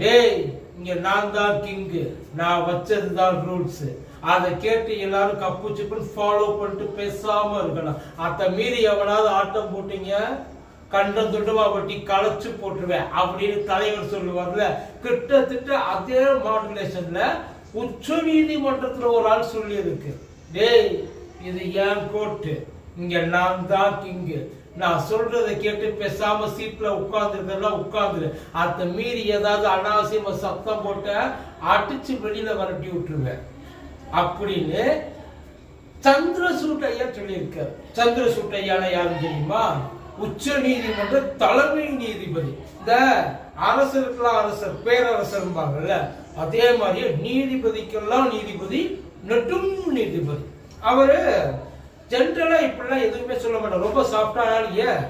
டேய் இங்க நான் தான் கிங்கு நான் வச்சது தான் ரூல்ஸ் அதை கேட்டு எல்லாரும் கப்பு சிப்புன்னு ஃபாலோ பண்ணிட்டு பேசாம இருக்கணும். அதை மீறி எவனாவது ஆட்டம் போட்டீங்க? கண்டம் துண்டமா வட்டி களைச்சு போட்டுருவேன் அப்படின்னு தலைவர் சொல்லுவார்ல. கிட்டத்தட்ட அதே மாடுலேஷன்ல உச்ச நீதிமன்றத்துல ஒரு ஆள் சொல்லி இருக்கு டேய் இது ஏன் கோர்ட்டு இங்க நான் தான் கிங்கு நான் சொல்றதை கேட்டு பேசாம சீட்ல உட்கார்ந்துருக்கா உட்கார்ந்துரு. அத மீறி ஏதாவது அனாவசியமா சத்தம் போட்ட அடிச்சு வெளியில வரட்டி விட்டுருவேன் அப்படின்னு சந்திரசூட் ஐயா சொல்லியிருக்காரு. சந்திரசூட் ஐயால யாரும் தெரியுமா? உச்ச நீதிமன்ற தலைமை நீதிபதி. இந்த அரசருக்கெல்லாம் அரசர் பேரரசர்பாங்கல்ல அதே மாதிரியே நீதிபதிக்கெல்லாம் நீதிபதி நெடும் நீதிபதி. அவரு ஜென்ரலா இப்படிலாம் எதுவுமே சொல்ல மாட்டார் ரொம்ப சாஃப்டான ஏன்?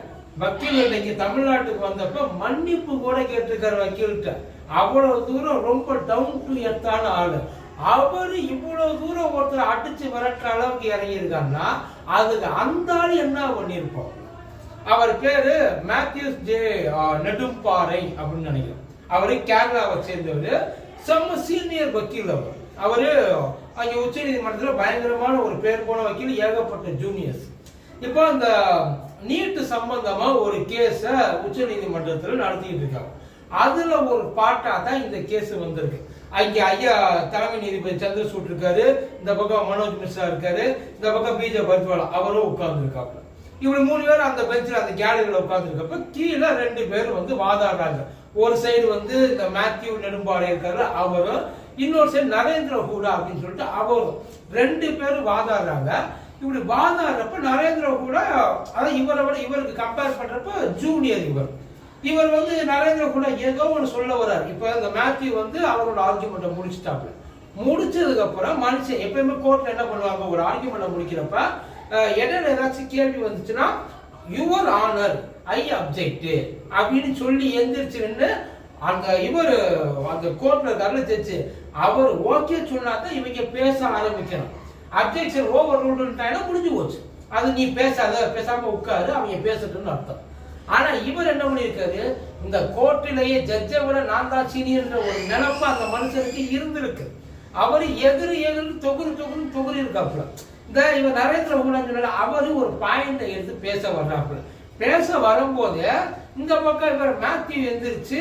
வக்கீல் இன்னைக்கு தமிழ்நாட்டுக்கு வந்தப்ப மன்னிப்பு கூட கேட்டிருக்காரு வக்கீல்கிட்ட. அவ்வளவு தூரம் ரொம்ப டவுன் டு எர்த்தான ஆளு. அவர் இவ்வளவு தூரம் ஒருத்தர் அடிச்சு விரட்டுற அளவுக்கு இறங்கியிருக்காருன்னா அதுக்கு அந்த ஆள் என்ன பண்ணியிருப்போம்? அவர் பேரு மேத்யூஸ் ஜே நெடும்பாறை அப்படின்னு நினைக்கிறேன். அவரு கேரளாவை சேர்ந்தவர். செம்ம சீனியர் வக்கீல் அவர். அவரு அங்க உச்ச நீதிமன்றத்துல பயங்கரமான ஒரு பேர் போன வக்கீல் ஏகப்பட்ட ஜூனியர்ஸ் இப்போ அந்த நீட்டு சம்பந்தமா ஒரு கேஸ உச்ச நீதிமன்றத்துல நடத்திட்டு இருக்காங்க. அதுல ஒரு பாட்டா தான் இந்த கேஸ் வந்திருக்கு. அங்க ஐயா தலைமை நீதிபதி சந்திரசூட் இருக்காரு இந்த பக்கம் மனோஜ் மிஸ்ரா இருக்காரு இந்த பக்கம் பிஜே பர்த்வாலா அவரும் உட்கார்ந்து இருக்காங்க இவங்க மூணு பேர் அந்த பெஞ்சில் அந்த கேலரியில் உட்காந்துருக்கப்ப கீழே ரெண்டு பேர் வந்து வாதாடுறாங்க. ஒரு சைடு வந்து இந்த மேத்யூ நெடும்பாறை இருக்காரு அவரும் இன்னொரு சைடு நரேந்திர ஹூடா அப்படின்னு சொல்லிட்டு அவரும் ரெண்டு பேரும் வாதாடுறாங்க. இப்படி வாதாடுறப்ப நரேந்திர ஹூடா அதான் இவரை விட இவருக்கு கம்பேர் பண்றப்ப ஜூனியர் இவர். இவர் வந்து நரேந்திர ஹூடா ஏதோ ஒன்று சொல்ல வர்றார். இப்போ இந்த மேத்யூ வந்து அவரோட ஆர்குமெண்ட்டை முடிச்சுட்டாப்ல முடிச்சதுக்கு அப்புறம் மனுஷன் எப்பயுமே கோர்ட்ல என்ன பண்ணுவாங்க? ஒரு ஆர்குமெண்ட்டை முடிக்கிறப்ப இடையில ஏதாச்சும் கேள்வி வந்துச்சுன்னா யுவர் ஆனர் ஐ அப்ஜெக்ட் அப்படின்னு சொல்லி எந்திரிச்சு நின்று அந்த இவர் அந்த கோர்ட்ல இருக்காருல ஜட்ஜு அவர் ஓகே சொன்னா தான் இவங்க பேச ஆரம்பிக்கணும். அப்ஜெக்ஷன் ஓவர் ரூல்ட்டாயினா முடிஞ்சு போச்சு. அது நீ பேசாத பேசாம உட்காரு அவங்க பேசட்டும்னு அர்த்தம். ஆனா இவர் என்ன பண்ணியிருக்காரு? இந்த கோர்ட்டிலேயே ஜட்ஜை விட நான் தான் சீனியர்ன்ற ஒரு நினப்பு அந்த மனுஷனுக்கு இருந்திருக்கு. அவர் எதிர் எதிர் தொகுரு தொகுரு தொகுரு இருக்காப்புல. இந்த இவர் நரேந்திர மோடி அவர் ஒரு பாயிண்ட எடுத்து பேச வர்றாப்புல. பேச வரும்போது இந்த பக்கம் இவர் மேத்யூ எந்திரிச்சு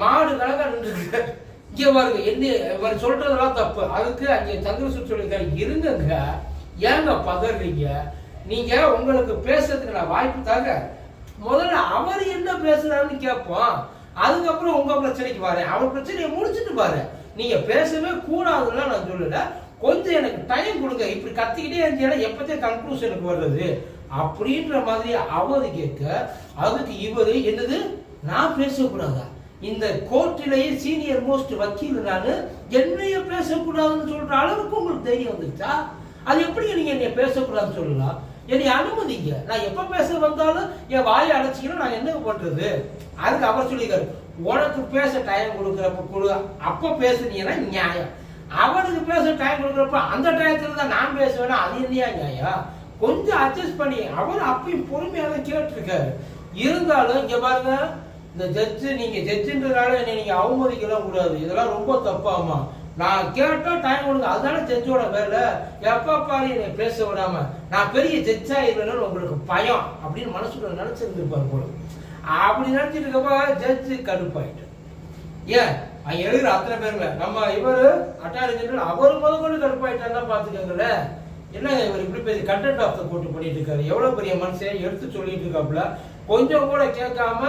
மாடு கணக்கா நின்றுருக்காரு. இங்கே பாருங்க என்ன இவர் சொல்றதெல்லாம் தப்பு. அதுக்கு அங்கே சந்திரசூட் சொல்லியிருக்காரு இருங்கங்க. ஏங்க பதறீங்க? நீங்க உங்களுக்கு பேசுறதுக்கு நான் வாய்ப்பு தாங்க. முதல்ல அவர் என்ன பேசுறாருன்னு கேட்போம். அதுக்கப்புறம் உங்க பிரச்சனைக்கு பாரு அவர் பிரச்சனையை முடிச்சுட்டு பாரு நீங்க பேசவே கூடாதுன்னா நான் சொல்லல. கொஞ்சம் எனக்கு டைம் கொடுங்க. இப்படி கத்திக்கிட்டே இருந்தீங்கன்னா எப்பத்தே கன்க்ளூஷனுக்கு வர்றது அப்படின்ற மாதிரி அவர் கேட்க அதுக்கு இவர் என்னது? நான் பேசக்கூடாதா? இந்த கோர்ட்டிலேயே சீனியர் மோஸ்ட் வக்கீல் நான் என்னைய பேசக்கூடாதுன்னு சொல்ற அளவுக்கு உங்களுக்கு தைரியம் வந்துச்சா அது எப்படி நீங்க என்னைய பேசக்கூடாதுன்னு சொல்லலாம் என்னை அனுமதிங்க. நான் எப்ப பேச வந்தாலும் என் வாயை அடைச்சிக்கணும் நான் என்ன பண்றது? அதுக்கு அவர் சொல்லிக்காரு உனக்கு பேச டைம் கொடுக்குறப்ப கொடு. அப்ப பேசுனீங்கன்னா நியாயம். அவனுக்கு பேச டைம் கொடுக்குறப்ப அந்த டயத்துல தான் நான் பேசுவேன்னா அது இல்லையா நியாயம்? கொஞ்சம் அட்ஜஸ்ட் பண்ணி. அவர் அப்பயும் பொறுமையாக கேட்டிருக்காரு. இருந்தாலும் இங்க பாருங்க இந்த ஜட்ஜு நீங்க ஜட்ஜுன்றதால என்னை நீங்க அவமதிக்கலாம் கூடாது. இதெல்லாம் ரொம்ப தப்பாமா? நான் கேட்டா டைம் கொடுங்க. அதனால ஜட்ஜோட வேலை. எப்ப பாரு என்னை பேச விடாம. நான் பெரிய ஜட்ஜா இருவேன்னு உங்களுக்கு பயம் அப்படின்னு மனசுக்குள்ள நினைச்சிருந்துருப்பாரு போல. அப்படி நினைச்சிட்டு இருக்கப்ப ஜட்ஜு கடுப்பாயிட்டு ஏன்? அங்க எழுதுற அத்தனை பேர்ல. நம்ம இவர் அட்டாரி ஜெனரல் அவர் முத கொண்டு கடுப்பாயிட்டாருன்னா பாத்துக்கோங்களேன் என்ன இவர் இப்படி பெரிய கண்டென்ட் ஆஃப் த போட்டு பண்ணிட்டு இருக்காரு? எவ்வளவு பெரிய மனுஷன்? எடுத்து சொல்லிட்டு இருக்காப்புல. கொஞ்சம் கூட கேட்காம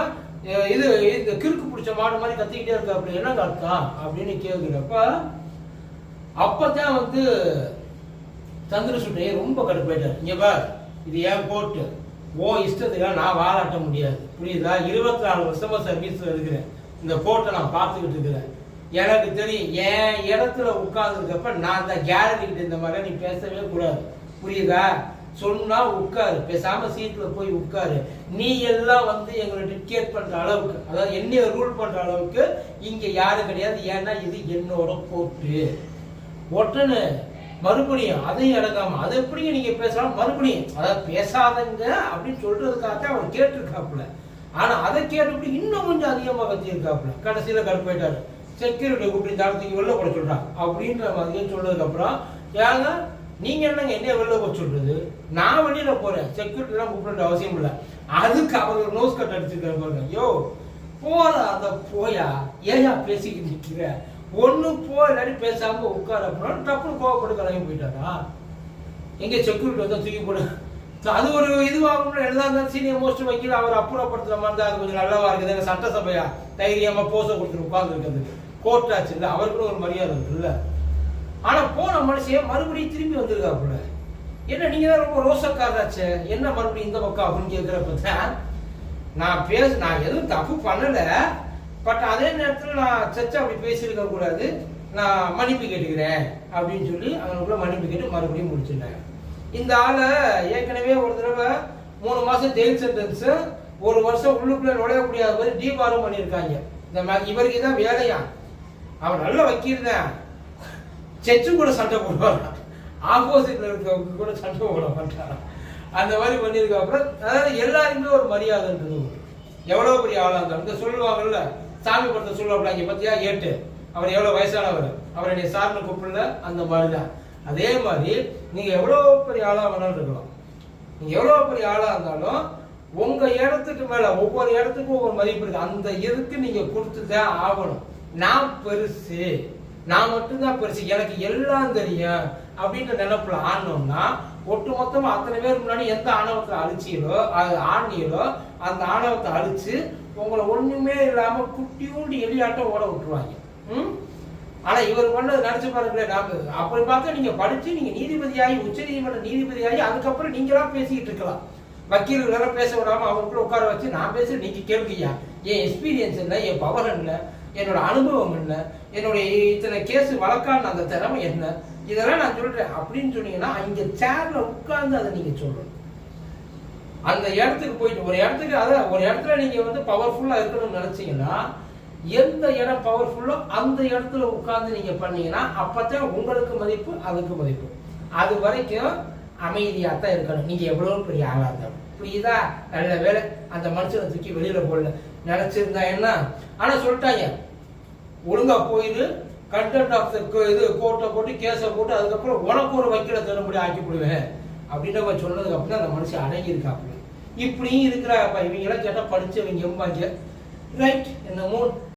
இது இந்த கிறுக்கு பிடிச்ச மாடு மாதிரி கத்திக்கிட்டே இருக்காப்புல என்ன அர்த்தம் அப்படின்னு கேட்குறப்ப அப்பதான் வந்து சந்திரசுட்டையை ரொம்ப கடுப்பாயிட்டார் இங்க பார் இது ஏன் கோர்ட்டு ஓ இஷ்டத்துக்காக நான் வாலாட்ட முடியாது. புரியுதா? இருபத்தி நாலு வருஷமா சர்வீஸ் இருக்கிறேன். இந்த கோர்ட்டை நான் பார்த்துக்கிட்டு இருக்கிறேன். எனக்கு தெரியும் என் இடத்துல உட்கார்ந்துருக்கப்ப நான் அந்த கேலரி கிட்ட இந்த மாதிரி நீ பேசவே கூடாது. புரியுதா? சொன்னா உட்காரு. பேசாம சீட்ல போய் உட்காரு. நீ எல்லாம் வந்து எங்களை டிக்கெட் பண்ற அளவுக்கு அதாவது என்னைய ரூல் பண்ற அளவுக்கு இங்க யாரும் கிடையாது. ஏன்னா இது என்னோட கோர்ட்டு ஒட்டுன்னு மறுபடியும் அதையும் அடங்காம அதை எப்படிங்க நீங்க பேசலாம்? மறுபடியும் அதாவது பேசாதங்க அப்படின்னு சொல்றதுக்காக அவர் கேட்டிருக்காப்புல. ஆனா அதை கேட்டுப்படி இன்னும் கொஞ்சம் அதிகமா கத்தியிருக்காப்புல கடைசியில கடுப்பாயிட்டாரு செக்யூரிட்டி கூப்பிட்டு தரத்துக்கு வெளில கூட சொல்றான். அப்படின்ற மாதிரி சொன்னதுக்கு அப்புறம் ஏங்க நீங்க என்னங்க என்ன வெளில போக சொல்றது? நான் வெளியில போறேன். செக்யூரிட்டி எல்லாம் கூப்பிட அவசியம் இல்லை. அதுக்கு அவங்க நோஸ் கட் அடிச்சிருக்காங்க பாருங்க. ஐயோ போற அந்த போயா ஏயா பேசிக்கிட்டு நிக்கிற ஒண்ணு போ இல்லாட்டி பேசாம உட்கார அப்புறம் டப்புனு கோவப்பட்டு கிளம்பி போயிட்டாரா? எங்க செக்யூரிட்டி வந்து தூக்கி போடு. அது ஒரு இதுவாகும் எல்லாம் இருந்தாலும் சீனியர் மோஸ்ட் வக்கீல் அவர் அப்புறப்படுத்துற மாதிரி தான் அது கொஞ்சம் நல்லவா இருக்குது. எங்க சட்டசபையா தைரியமா போச கொடுத்துட்டு உட்கார்ந்து இருக்கிறதுக்கு கோர்ட் ஆச்சு அவருக்குன்னு ஒரு மரியாதை இருக்குல்ல. ஆனால் போன மனுஷன் மறுபடியும் திரும்பி வந்திருக்காப்புல. என்ன நீங்க தான் ரொம்ப ரோசக்காரராச்சே? என்ன மறுபடியும் இந்த பக்கம் அப்படின்னு கேட்குறப்ப தான் நான் பேச நான் எதுவும் தப்பு பண்ணல. பட் அதே நேரத்தில் நான் சச்சா அப்படி பேசியிருக்க கூடாது. நான் மன்னிப்பு கேட்டுக்கிறேன் அப்படின்னு சொல்லி அவனுக்குள்ள மன்னிப்பு கேட்டு மறுபடியும் முடிச்சிட்டேன் இந்த ஆளை ஏற்கனவே ஒரு தடவை மூணு மாசம் ஜெயில் சென்டென்ஸ் ஒரு வருஷம் உள்ளுக்குள்ள நுழைய முடியாத மாதிரி டீபாரும் பண்ணியிருக்காங்க. இந்த இவருக்கு தான் வேலையா? அவன் நல்லா வக்கீல் செச்சு கூட சண்டை போடுவாங்க. ஆப்போசிட்ல இருக்கவங்க கூட சண்டை போட மாட்டாரா அந்த மாதிரி பண்ணியிருக்க அப்புறம் அதாவது எல்லாருக்குமே ஒரு மரியாதைன்றது எவ்வளோ பெரிய ஆளாக இருந்தாலும். இந்த சொல்லுவாங்கல்ல சாமி படத்தை சொல்லுவாங்களா இங்கே பார்த்தியா ஏட்டு. அவர் எவ்வளோ வயசானவர். அவர் என்னை சார்னு கூப்பிடல அந்த மாதிரி தான் அதே மாதிரி நீங்கள் எவ்வளோ பெரிய ஆளாக வேணாலும் இருக்கலாம். நீங்கள் எவ்வளோ பெரிய ஆளாக இருந்தாலும் உங்கள் இடத்துக்கு மேலே ஒவ்வொரு இடத்துக்கும் ஒவ்வொரு மதிப்பு இருக்குது அந்த இதுக்கு நீங்க கொடுத்துதான் ஆகணும். நான் பெருசு. நான் மட்டும்தான் பெருசு எனக்கு எல்லாம் தெரியும் அப்படின்ற நினைப்புல ஆனோம்னா ஒட்டு மொத்தமா அத்தனை பேர் முன்னாடி எந்த ஆணவத்தை அழிச்சீங்களோ அது ஆணியலோ அந்த ஆணவத்தை அழிச்சு உங்களை ஒண்ணுமே இல்லாம குட்டியூண்டு எலியாட்டம் ஓட விட்டுருவாங்க. ம்? ஆனா இவர் பண்ணது நினைச்சு பாருங்களேன் நாங்க அப்படி பார்த்தா நீங்க படிச்சு நீங்க நீதிபதியாகி உச்ச நீதிமன்ற நீதிபதியாகி அதுக்கப்புறம் நீங்களா பேசிக்கிட்டு இருக்கலாம். வக்கீல்கள பேச விடாம அவங்களுக்குள்ள உட்கார வச்சு நான் பேசுறேன் நீங்க கேளுங்கய்யா. என் எக்ஸ்பீரியன்ஸ் என்ன என் பவர் என்ன என்னோட அனுபவம் என்ன என்னுடைய இத்தனை கேஸ் வழக்கான அந்த திறமை என்ன? இதெல்லாம் நான் சொல்றேன். அப்படின்னு சொன்னீங்கன்னா இங்க சேர்ல உட்கார்ந்து அதை நீங்க சொல்லணும். அந்த இடத்துக்கு போயிட்டு ஒரு இடத்துக்கு அதான் ஒரு இடத்துல நீங்க வந்து பவர்ஃபுல்லா இருக்கணும்னு நினைச்சீங்கன்னா எந்த இடம் பவர்ஃபுல்லோ அந்த இடத்துல உட்கார்ந்து நீங்க பண்ணீங்கன்னா அப்பதான் உங்களுக்கு மதிப்பு அதுக்கு மதிப்பு. அது வரைக்கும் அமைதியாக தான் இருக்கணும். நீங்க எவ்வளவு பெரிய ஆளா இருந்தாலும். புரியுதா? நல்ல வேலை அந்த மனுஷனை தூக்கி வெளியில போடல. நினைச்சிருந்தா என்ன? ஆனா சொல்லிட்டாங்க. ஒழுங்கா போயிடு கண்டென்ட் ஆஃப் த இது கோர்ட்டை போட்டு கேஸை போட்டு அதுக்கப்புறம் உனக்கு ஒரு வக்கீல தரும்படி ஆக்கி விடுவேன் அப்படின்ற மாதிரி சொன்னதுக்கு அப்புறம் அந்த மனுஷன் அடங்கி இருக்காப்புல இப்படியும் இருக்கிறாப்பா இவங்க எல்லாம் கேட்டா படிச்சவங்க எம்பாங்க. ரைட் என்னமோ